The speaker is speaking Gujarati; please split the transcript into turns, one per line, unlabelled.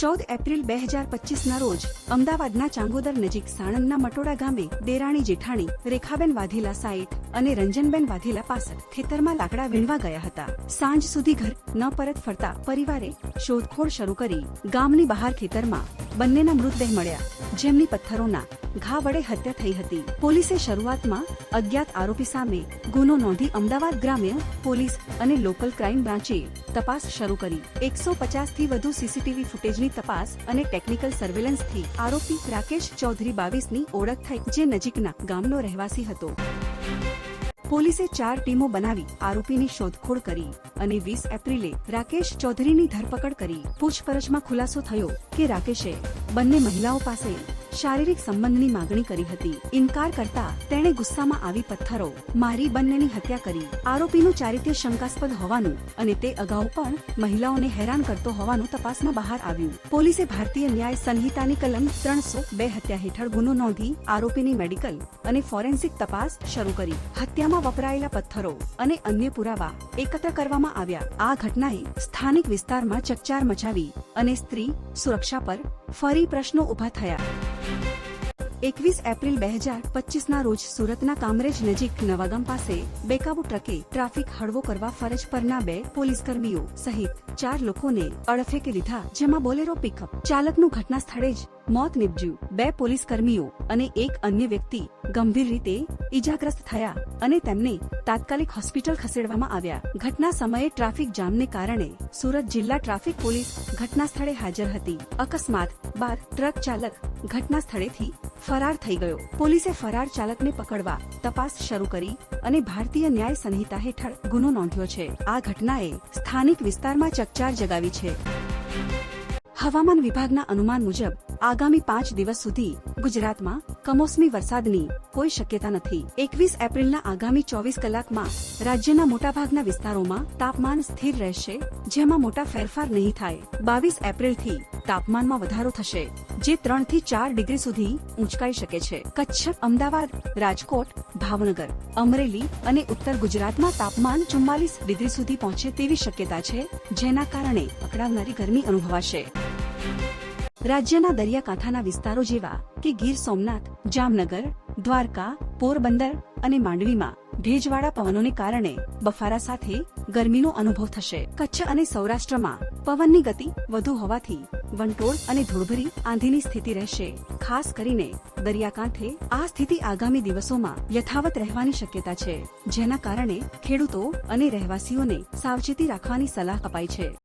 ચૌદ એપ્રિલ બે હજાર પચીસના રોજ અમદાવાદના ચાંગોદર નજીક સાણંદના મટોડા ગામે દેરાણી જેઠાણી, રેખાબેન વાધેલા સાઈઠ અને રંજનબેન વાધેલા પાસઠ ખેતરમાં લાકડા વીણવા ગયા હતા. સાંજ સુધી ઘર ન પરત ફરતા પરિવારે શોધખોળ શરૂ કરી. ગામની બહાર ખેતરમાં બંનેના મૃતદેહ મળ્યા. જેમની પથ્થરોના ઘા વડે હત્યા થઈ હતી. પોલીસે શરૂઆતમાં અજ્ઞાત આરોપી સામે ગુનો નોંધી અમદાવાદ ગ્રામ્ય પોલીસ અને લોકલ ક્રાઇમ બ્રાન્ચે તપાસ શરૂ કરી. એકસો પચાસથી વધુ સીસીટીવી ફૂટેજની તપાસ અને ટેકનિકલ સર્વેલન્સથી આરોપી રાકેશ ચૌધરી બાવીસની ઓળખ થઈ, જે નજીકના ગામનો રહેવાસી હતો. પોલીસે ચાર ટીમો બનાવી આરોપીની શોધખોળ કરી અને વીસ એપ્રિલે રાકેશ ચૌધરીની ધરપકડ કરી. પૂછપરછમાં ખુલાસો થયો કે રાકેશે બંને મહિલાઓ પાસે શારીરિક સંબંધની માગણી કરી હતી. ઇનકાર કરતા તેણે ગુસ્સામાં આવી પથ્થરો મારી બંનેની હત્યા કરી. આરોપીનું ચારિત્ર્ય શંકાસ્પદ હોવાનું અને તે અગાઉ પણ મહિલાઓને હેરાન કરતો હોવાનું તપાસમાં બહાર આવ્યું. પોલીસે ભારતીય ન્યાય સંહિતાની કલમ ત્રણસો બે હત્યા હેઠળ ગુનો નોંધી આરોપીની મેડિકલ અને ફોરેન્સિક તપાસ શરૂ કરી. હત્યામાં વપરાયેલા પથ્થરો અને અન્ય પુરાવા એકત્ર કરવામાં આવ્યા. આ ઘટનાએ સ્થાનિક વિસ્તારમાં ચકચાર મચાવી અને સ્ત્રી સુરક્ષા પર ફરી પ્રશ્નો ઊભા થયા. એકવીસ એપ્રિલ બે હજાર પચીસના રોજ સુરતના કામરેજ નજીક નવાગામ પાસે બેકાબુ ટ્રકે ટ્રાફિક હળવો કરવા ફરજ પરના બે પોલીસ કર્મીઓ સહિત ચાર લોકોને અડફેકે લીધા, જેમાં બોલેરો પિકઅપ. ચાલકનું ઘટના સ્થળે જ મોત નીપજ્યું. બે પોલીસ કર્મીઓ અને એક અન્ય વ્યક્તિ ગંભીર રીતે ઈજાગ્રસ્ત થયા અને તેમને તાત્કાલિક હોસ્પિટલ ખસેડવામાં આવ્યા. ઘટના સમયે ટ્રાફિક જામને કારણે સુરત જિલ્લા ટ્રાફિક પોલીસ ઘટના સ્થળે હાજર હતી. અકસ્માત બાદ ટ્રક ચાલક ઘટના સ્થળેથી ફરાર થઈ ગયો. પોલીસે ફરાર ચાલકને પકડવા તપાસ શરૂ કરી અને ભારતીય ન્યાય સંહિતા હેઠળ ગુનો નોંધ્યો છે. આ ઘટનાએ સ્થાનિક વિસ્તારમાં ચકચાર જગાવી છે. હવામાન વિભાગના અનુમાન મુજબ આગામી પાંચ દિવસ સુધી ગુજરાતમાં કમોસમી વરસાદની કોઈ શક્યતા નથી. એકવીસ એપ્રિલના આગામી ચોવીસ કલાકમાં રાજ્યના મોટાભાગના વિસ્તારોમાં તાપમાન સ્થિર રહેશે, જેમાં મોટા ફેરફાર નહીં થાય. બાવીસ એપ્રિલથી તાપમાનમાં વધારો થશે, જે ત્રણથી ચાર ડિગ્રી સુધી ઊંચકાઈ શકે છે. કચ્છ, અમદાવાદ, રાજકોટ, ભાવનગર, અમરેલી અને ઉત્તર ગુજરાતમાં તાપમાન ચુમ્માલીસ ડિગ્રી સુધી પહોંચે તેવી શક્યતા છે, જેના કારણે અકળાવનારી ગરમી અનુભવાશે. રાજ્યના દરિયાકાંઠાના વિસ્તારો જેવા કે ગીર સોમનાથ, જામનગર, દ્વારકા, પોરબંદર અને માંડવીમાં ભેજવાળા પવનોને કારણે બફારા સાથે ગરમીનો અનુભવ થશે. કચ્છ અને સૌરાષ્ટ્રમાં પવનની ગતિ વધુ હોવાથી વંટોળ અને ધૂળભરી આંધીની સ્થિતિ રહેશે. ખાસ કરીને દરિયાકાંઠે આ સ્થિતિ આગામી દિવસોમાં યથાવત રહેવાની શક્યતા છે, જેના કારણે ખેડૂતો અને રહેવાસીઓને સાવચેતી રાખવાની સલાહ અપાઈ છે.